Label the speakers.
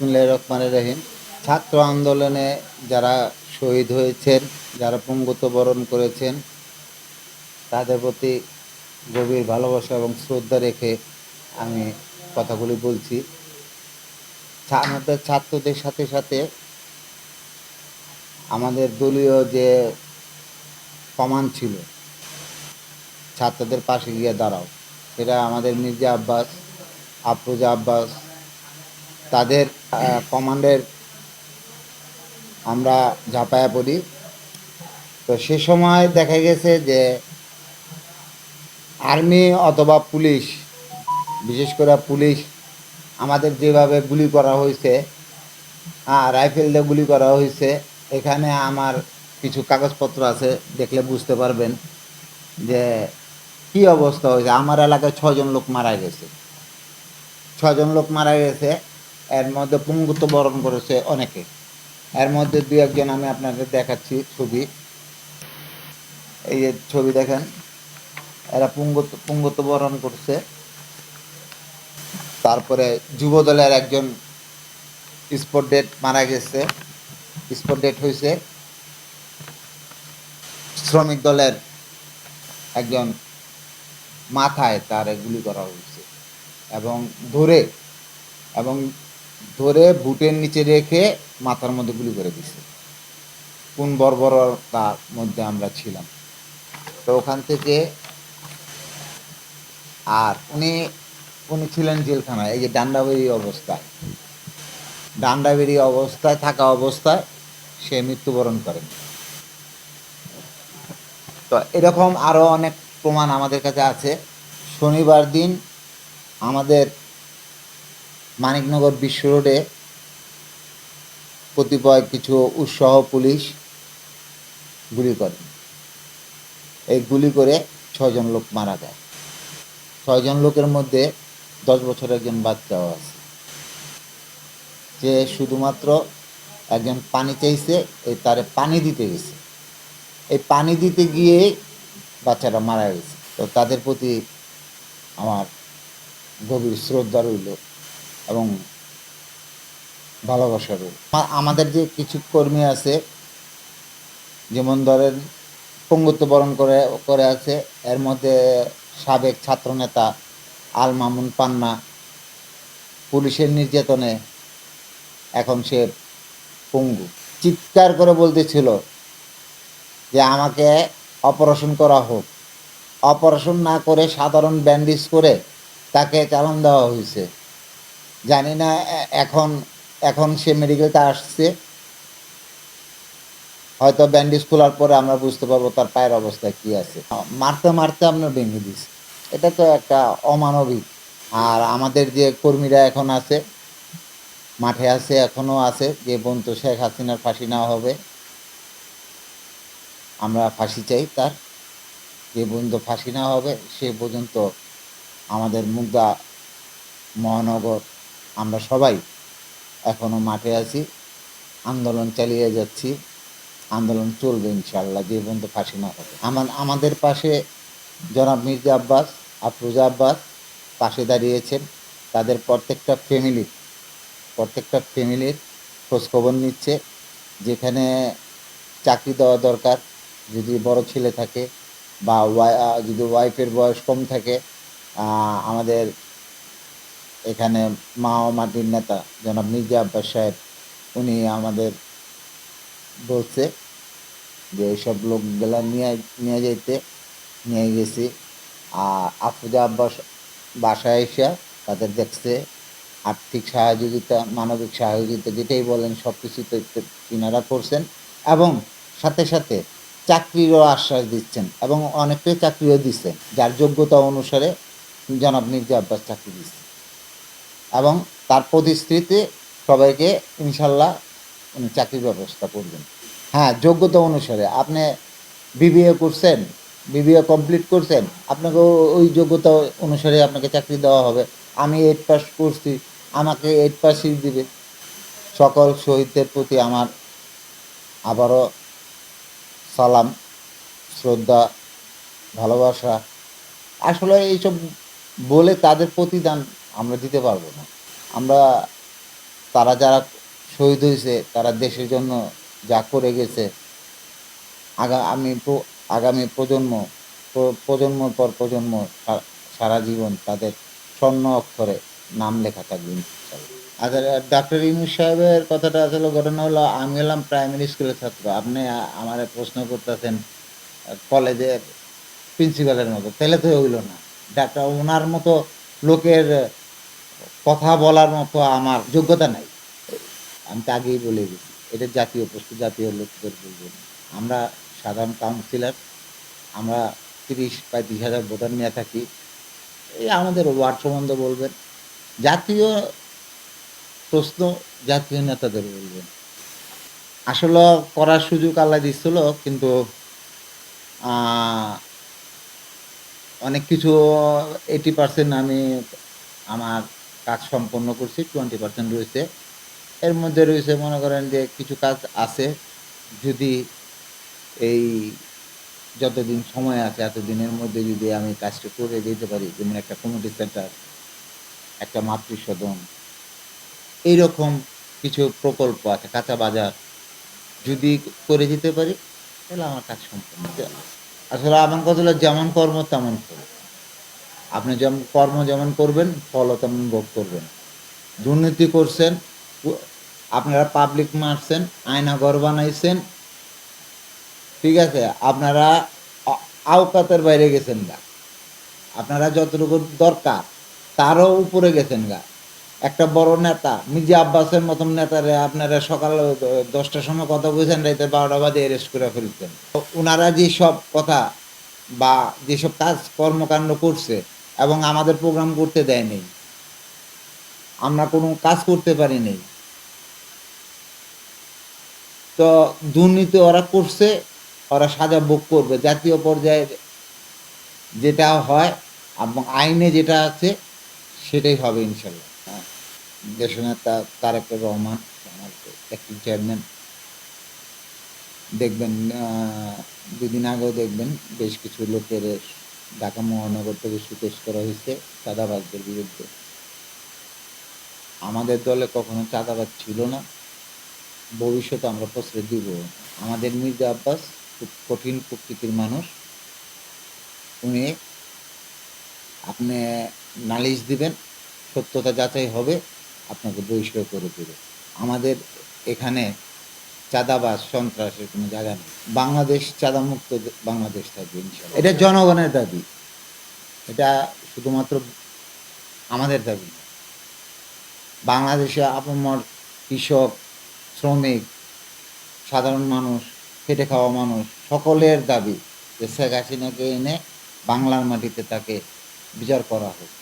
Speaker 1: বিসমুল্লাহ রহমান রহিম। ছাত্র আন্দোলনে যারা শহীদ হয়েছেন, যারা পঙ্গুত্ব বরণ করেছেন, তাদের প্রতি গভীর ভালোবাসা এবং শ্রদ্ধা রেখে আমি কথাগুলি বলছি। আমাদের ছাত্রদের সাথে সাথে আমাদের দলীয় যে কমান ছিল, ছাত্রদের পাশে গিয়ে দাঁড়াও। সেটা আমাদের মির্জা আব্বাস, আফরোজা আব্বাস তাদের কমান্ডের আমরা ঝাঁপায়া পড়ি। তো সে সময় দেখা গেছে যে আর্মি অথবা পুলিশ, বিশেষ করে পুলিশ আমাদের যেভাবে গুলি করা হয়েছে হ্যাঁ রাইফেল দিয়ে গুলি করা হয়েছে, এখানে আমার কিছু কাগজপত্র আছে, দেখলে বুঝতে পারবেন যে কি অবস্থা হয়েছে। আমার এলাকায় ছজন লোক মারা গেছে। ছজন লোক মারা গেছে। এর মধ্যে পঙ্গুত্ব বরণ করেছে অনেকে। এর মধ্যে দু একজন আমি আপনাদের দেখাচ্ছি ছবি। এই যে ছবি দেখেন, এরা পুঙ্গত্ব পুঙ্গত্ব বরণ করছে। তারপরে যুব দলের একজন স্পট ডেট মারা গেছে। স্পট ডেট হয়েছে শ্রমিক দলের একজন মাথায় তার গুলি করা হয়েছে। এবং ধরে, এবং ধরে বুটের নিচে রেখে মাথার মধ্যে গুলি করে দিছে। কোন বর্বরতার মধ্যে আমরা ছিলাম। তো ওখান থেকে আর উনি উনি ছিলেন জেলখানায়, এই যে ডান্ডাবেরি অবস্থায়। ডান্ডাবেরি অবস্থায়, থাকা অবস্থায় সে মৃত্যুবরণ করেন। তো এরকম আরও অনেক প্রমাণ আমাদের কাছে আছে। শনিবার দিন আমাদের মানিকনগর বিশ্ব রোডে কতিপয় কিছু উৎসাহ পুলিশ গুলি করে। এই গুলি করে ছয়জন লোক মারা যায়। ছয়জন লোকের মধ্যে দশ বছরের একজন বাচ্চাও আছে। যে শুধুমাত্র একজন পানি চাইছে, এই তারে পানি দিতে গেছে। এই পানি দিতে গিয়ে বাচ্চারা মারা গেছে। তো তাদের প্রতি আমার গভীর শ্রদ্ধা রইল। এবং ভালোবাসা রইল আমা- আমাদের যে কিছু কর্মী আছে, যেমন ধরেন পঙ্গুত্ব বরণ করে করে আছে, এর মধ্যে সাবেক ছাত্রনেতা আল মামুন পান্না, পুলিশের নির্যাতনে এখন সে পঙ্গু। চিৎকার করে বলতেছিল যে আমাকে অপারেশন করা হোক। অপারেশন না করে সাধারণ ব্যান্ডেজ করে তাকে চালান দেওয়া হয়েছে। জানি না এখন এখন সে মেডিকেলতে আসছে। হয়তো ব্যান্ডেজ খোলার পরে আমরা বুঝতে পারব তার পায়ের অবস্থা কি আছে। মারতে মারতে আপনার ভেঙে দিস এটা তো একটা অমানবিক। আর আমাদের যে কর্মীরা এখন আছে, মাঠে আছে, এখনও আছে, যে পর্যন্ত শেখ হাসিনার ফাঁসি না হবে, আমরা ফাঁসি চাই তার। যে পর্যন্ত ফাঁসি না হবে, সে পর্যন্ত আমাদের মুগদা মহানগর আমরা সবাই এখনও মাঠে আছি, আন্দোলন চালিয়ে যাচ্ছি, আন্দোলন চলবে ইনশাল্লাহ যে পর্যন্ত ফাঁসি না হবে। আমার, আমাদের পাশে জনাব মির্জা আব্বাস, আফরোজা আব্বাস পাশে দাঁড়িয়েছেন, তাদের প্রত্যেকটা ফ্যামিলি প্রত্যেকটা ফ্যামিলির খোঁজখবর নিচ্ছে, যেখানে চাকরি দেওয়া দরকার, যদি বড় ছেলে থাকে বা যদি ওয়াইফের বয়স কম থাকে আমাদের এখানে মা ও মাটির নেতা, জনাব মির্জা আব্বাস সাহেব, উনি আমাদের বলছে যে এইসব লোকগুলা নিয়ে নিয়ে যাইতে, নিয়ে গেছি। আর আফরোজা আব্বাস বাসায় এসে তাদের দেখছে আর্থিক সহযোগিতা, মানবিক সহযোগিতা যেটাই বলেন সব কিছুতে তিনারা করছেন এবং সাথে সাথে চাকরিরও আশ্বাস দিচ্ছেন এবং অনেককে চাকরিও দিচ্ছেন। যার যোগ্যতা অনুসারে জনাব মির্জা আব্বাস চাকরি দিচ্ছে এবং তার প্রতিশ্রুতি সবাইকে ইনশাল্লাহ উনি চাকরির ব্যবস্থা করবেন। হ্যাঁ যোগ্যতা অনুসারে আপনি বিবিএ করছেন বিবিএ কমপ্লিট করছেন আপনাকে ওই যোগ্যতা অনুসারে আপনাকে চাকরি দেওয়া হবে। আমি এইট পাস করছি, আমাকে এইট পাসই দিবে। সকল শহীদদের প্রতি আমার আবারও সালাম, শ্রদ্ধা, ভালোবাসা। আসলে এইসব বলে তাদের প্রতিদান আমরা দিতে পারব না। আমরা তারা যারা শহীদ হয়েছে, তারা দেশের জন্য যা করে গেছে, আগা, আমি আগামী প্রজন্ম, প্র- প্রজন্মর পর প্রজন্ম সারা জীবন তাদের স্বর্ণ অক্ষরে নাম লেখা থাকবে। আচ্ছা ডাক্তার ইনুস সাহেবের কথাটা আসলে ঘটনা হলো, আমি হলাম প্রাইমারি স্কুলের ছাত্র। আপনি আমার প্রশ্ন করতেছেন কলেজের প্রিন্সিপালের মতো। তাহলে তো হইল না। ডাক্তার ওনার মতো লোকের কথা বলার মতো আমার যোগ্যতা নাই আমি তো আগেই বলে গেছি, এটা জাতীয় প্রশ্ন, জাতীয় লোকদের বলব না। আমরা সাধারণ কাউন্সিলর, আমরা তিরিশ পঁয়ত্রিশ হাজার ভোটার নিয়ে থাকি, এই আমাদের ওয়ার্ড সম্বন্ধে বলবেন, জাতীয় প্রশ্ন জাতীয় নেতাদের বলবেন আসলে করার সুযোগ আল্লাহ দিচ্ছিল কিন্তু অনেক কিছু এইটি পার্সেন্ট আমি আমার কাজ সম্পন্ন করছি টোয়েন্টি পার্সেন্ট রয়েছে। এর মধ্যে রয়েছে, মনে করেন যে কিছু কাজ আছে, যদি এই যতদিন সময় আছে, এতদিনের মধ্যে যদি আমি কাজটা করে দিতে পারি, যেমন একটা কমিউনিটি সেন্টার একটা মাতৃসদন, এইরকম কিছু প্রকল্প আছে, কাঁচা বাজার, যদি করে দিতে পারি, তাহলে আমার কাজ সম্পূর্ণ আসলে আমার কথা যেমন কর্ম, তেমন ফল আপনি যেমন কর্ম যেমন করবেন, ফলও তেমন ভোগ করবেন। দুর্নীতি করছেন আপনারা পাবলিক মারছেন আয়না ঘর বানাইছেন, ঠিক আছে? আপনারা আওকাতের বাইরে গেছেন গা। আপনারা যতটুকু দরকার, তারও উপরে গেছেন গা। একটা বড় নেতা, মির্জা আব্বাসের মতন নেতারে আপনারা সকাল দশটার সময় কথা বলছেন, রাইতে বারোটা বাজে অ্যারেস্ট করে ফেলতেন তো ওনারা যেসব কথা বা যেসব কাজ কর্মকাণ্ড করছে এবং আমাদের প্রোগ্রাম করতে দেয়নি। আমরা কোনো কাজ করতে পারিনি। তো দুর্নীতি ওরা করছে, ওরা সাজা ভোগ করবে। জাতীয় পর্যায়ে যেটা হয় এবং আইনে যেটা আছে, সেটাই হবে ইনশাল্লাহ। হ্যাঁ। দেশনেতা তারেক রহমান, একটি চেয়ারম্যান দেখবেন দুদিন আগেও দেখবেন বেশ কিছু লোকের ঢাকা মহানগর থেকে সুকেশ করা হয়েছে চাঁদাবাজদের বিরুদ্ধে। আমাদের দলে কখনো চাঁদাবাজ ছিল না। ভবিষ্যতে আমরা প্রশ্রয় দিব। আমাদের মির্জা আব্বাস খুব কঠিন প্রকৃতির মানুষ। উনি আপনি নালিশ দিবেন, সত্যতা যাচাই হবে, আপনাকে বহিষ্কার করে দেবে। আমাদের এখানে চাঁদাবাজ সন্ত্রাসের কোনো জায়গা নেই। বাংলাদেশ চাঁদামুক্ত বাংলাদেশ থাকবে এটা জনগণের দাবি। এটা শুধুমাত্র আমাদের দাবি না। বাংলাদেশে আপমর কৃষক শ্রমিক সাধারণ মানুষ খেটে খাওয়া মানুষ সকলের দাবি যে শেখ হাসিনাকে এনে বাংলার মাটিতে তাকে বিচার করা হোক।